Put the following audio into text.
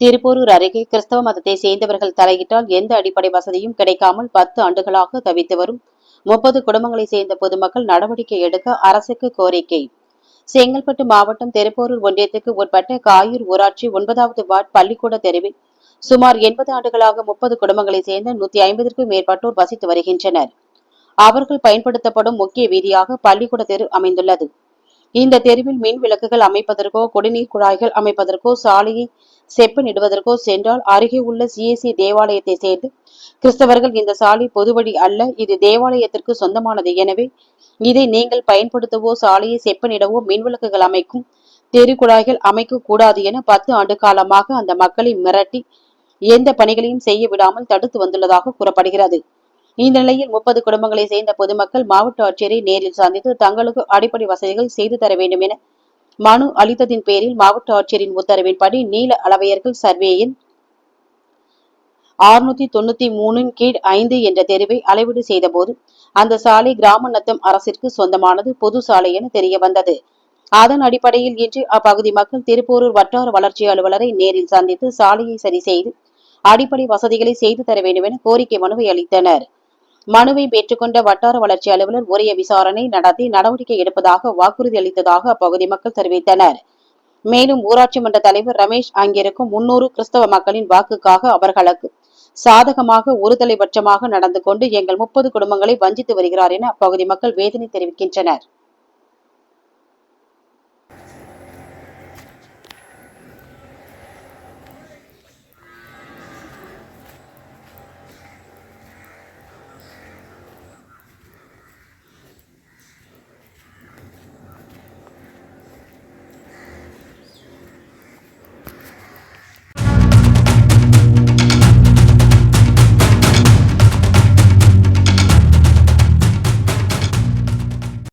திருப்பூரூர் அருகே கிறிஸ்தவ மதத்தை சேர்ந்தவர்கள் தலையிட்டால் எந்த அடிப்படை வசதியும் கிடைக்காமல் பத்து ஆண்டுகளாக தவித்து வரும். முப்பது குடும்பங்களை சேர்ந்த பொதுமக்கள் நடவடிக்கை எடுக்க அரசுக்கு கோரிக்கை. செங்கல்பட்டு மாவட்டம் திருப்பூரூர் ஒன்றியத்துக்கு உட்பட்ட காயூர் ஊராட்சி ஒன்பதாவது வார்டு பள்ளிக்கூட தெருவில் சுமார் எண்பது ஆண்டுகளாக முப்பது குடும்பங்களை சேர்ந்த நூத்தி ஐம்பதற்கும் மேற்பட்டோர் வசித்து வருகின்றனர். அவர்கள் பயன்படுத்தப்படும் முக்கிய வீதியாக பள்ளிக்கூட தெரு அமைந்துள்ளது. இந்த தெருவில் மின் விளக்குகள் அமைப்பதற்கோ குடிநீர் குழாய்கள் அமைப்பதற்கோ சாலையை செப்பனிடுவதற்கோ சென்றால் அருகே உள்ள சிஎஸ்சி தேவாலயத்தை சேர்ந்து கிறிஸ்தவர்கள் இந்த சாலை பொதுவழி அல்ல இது தேவாலயத்திற்கு சொந்தமானது. எனவே இதை நீங்கள் பயன்படுத்தவோ சாலையை செப்பனிடவோ மின்விளக்குகள் அமைக்கும் தெரு குழாய்கள் அமைக்க கூடாது என பத்து ஆண்டு காலமாக அந்த மக்களை மிரட்டி எந்த பணிகளையும் செய்ய விடாமல் தடுத்து வந்துள்ளதாக கூறப்படுகிறது. இந்நிலையில் முப்பது குடும்பங்களை சேர்ந்த பொதுமக்கள் மாவட்ட ஆட்சியரை நேரில் சந்தித்து தங்களுக்கு அடிப்படை வசதிகள் செய்து தர வேண்டும் என மனு அளித்ததின் பேரில் மாவட்ட ஆட்சியரின் உத்தரவின்படி நீல அளவையர்கள் சர்வேயின் ஆறுநூத்தி தொண்ணூத்தி மூணின் கீழ் ஐந்து என்ற தெருவை அளவீடு செய்தபோது அந்த சாலை கிராம நத்தம் அரசிற்கு சொந்தமானது பொது சாலை என தெரிய வந்தது அதன் அடிப்படையில் இன்று அப்பகுதி மக்கள் திருப்போரூர் வட்டார வளர்ச்சி அலுவலரை நேரில் சந்தித்து சாலையை சரி செய்து அடிப்படை வசதிகளை செய்து தர வேண்டும் என கோரிக்கை மனுவை அளித்தனர். மனுவை பெற்றுக்கொண்ட வட்டார வளர்ச்சி அலுவலர் உரிய விசாரணை நடத்தி நடவடிக்கை எடுப்பதாக வாக்குறுதி அளித்ததாக அப்பகுதி மக்கள் தெரிவித்தனர். மேலும் ஊராட்சி மன்ற தலைவர் ரமேஷ் அங்கிருக்கும் முன்னூறு கிறிஸ்தவ மக்களின் வாக்குக்காக அவர்களுக்கு சாதகமாக ஒருதலைபட்சமாக நடந்து கொண்டு எங்கள் முப்பது குடும்பங்களை வஞ்சித்து வருகிறார் என அப்பகுதி மக்கள் வேதனை தெரிவிக்கின்றனர்.